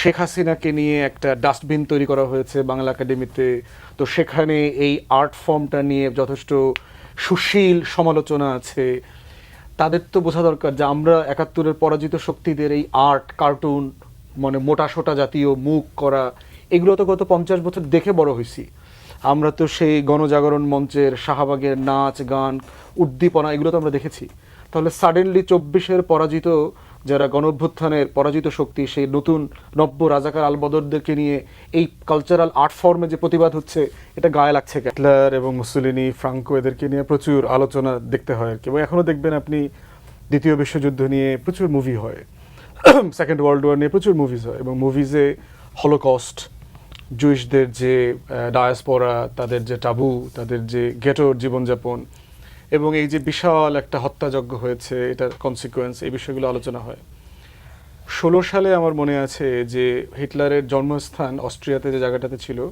শেখ হাসিনাকে নিয়ে একটা ডাস্টবিন তৈরি করা হয়েছে বাংলা একাডেমিতে। তো সেখানে এই আর্ট ফর্মটা নিয়ে যথেষ্ট সুশীল সমালোচনা আছে। তাদের তো বোঝা দরকার যে আমরা একাত্তরের পরাজিত শক্তিদের এই আর্ট, কার্টুন মানে মোটা সোটা জাতীয় মুখ করা, এগুলো তো গত পঞ্চাশ বছর দেখে বড় হয়েছি। আমরা তো সেই গণজাগরণ মঞ্চের শাহবাগের নাচ, গান, উদ্দীপনা, এগুলো তো আমরা দেখেছি। তাহলে সাডেনলি চব্বিশের পরাজিত যারা গণ অভ্যুত্থানের পরাজিত শক্তি, সেই নতুন নব্য রাজাকার আলবদরদেরকে নিয়ে এই কালচারাল আর্ট ফর্মে যে প্রতিবাদ হচ্ছে, এটা গায়ে লাগছে হিটলার এবং মুসলিনি, ফ্রাঙ্কো এদেরকে নিয়ে প্রচুর আলোচনা দেখতে হয় আর কি। এবং এখনও দেখবেন আপনি দ্বিতীয় বিশ্বযুদ্ধ নিয়ে প্রচুর মুভি হয়। সেকেন্ড ওয়ার্ল্ড ওয়ার নিয়ে প্রচুর মুভিজ হয় এবং মুভিজে হলোকস্ট জুইশদের যে ডায়াসপোরা তাদের যে টাবু তাদের যে গেটোর জীবনযাপন এবং এই যে বিশাল একটা হত্যাযজ্ঞ হয়েছে, এটার কনসিকোয়েন্স এই বিষয়গুলো আলোচনা হয়। ষোলো সালে আমার মনে আছে যে হিটলারের জন্মস্থান অস্ট্রিয়াতে যে জায়গাটাতে ছিল,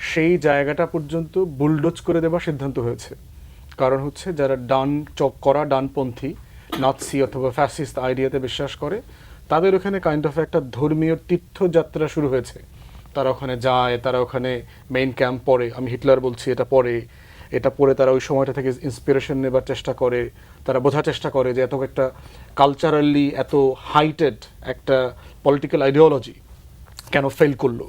সেই জায়গাটা পর্যন্ত বুলডোজ করে দেওয়ার সিদ্ধান্ত হয়েছে। কারণ হচ্ছে যারা ডান চক, করা ডানপন্থী, নাৎসি অথবা ফ্যাসিস্ট আইডিয়াতে বিশ্বাস করে, তাদের ওখানে কাইন্ড অফ একটা ধর্মীয় তীর্থযাত্রা শুরু হয়েছে। তারা ওখানে যায়, তারা ওখানে মেইন ক্যাম্প পড়ে। আমি হিটলার বলছি, এটা পড়ে। এটা পড়ে তারা ওই সময়টা থেকে ইন্সপিরেশন নেবার চেষ্টা করে, তারা বোঝার চেষ্টা করে যে এত একটা কালচারালি এত হাইটেড একটা পলিটিক্যাল আইডিওলজি কেন ফেল করল।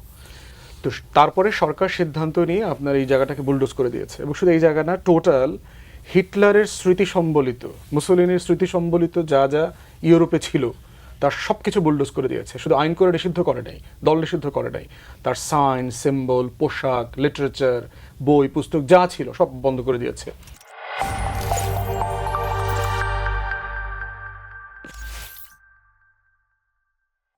তো তারপরে সরকার সিদ্ধান্ত নিয়ে আপনার এই জায়গাটাকে বুলডোজ করে দিয়েছে। এবং শুধু এই জায়গা না টোটাল হিটলারের স্মৃতি সম্বলিত, মুসলিনের স্মৃতি সম্বলিত যা যা ইউরোপে ছিল তার সব কিছু বুলডোজ করে দিয়েছে। শুধু আইন করে নিষিদ্ধ করে নাই, দল নিষিদ্ধ করে নাই। তার সাইন সিম্বল পোশাক লিটারেচার বই, পুস্তক যা ছিল সব বন্ধ করে দিয়েছে।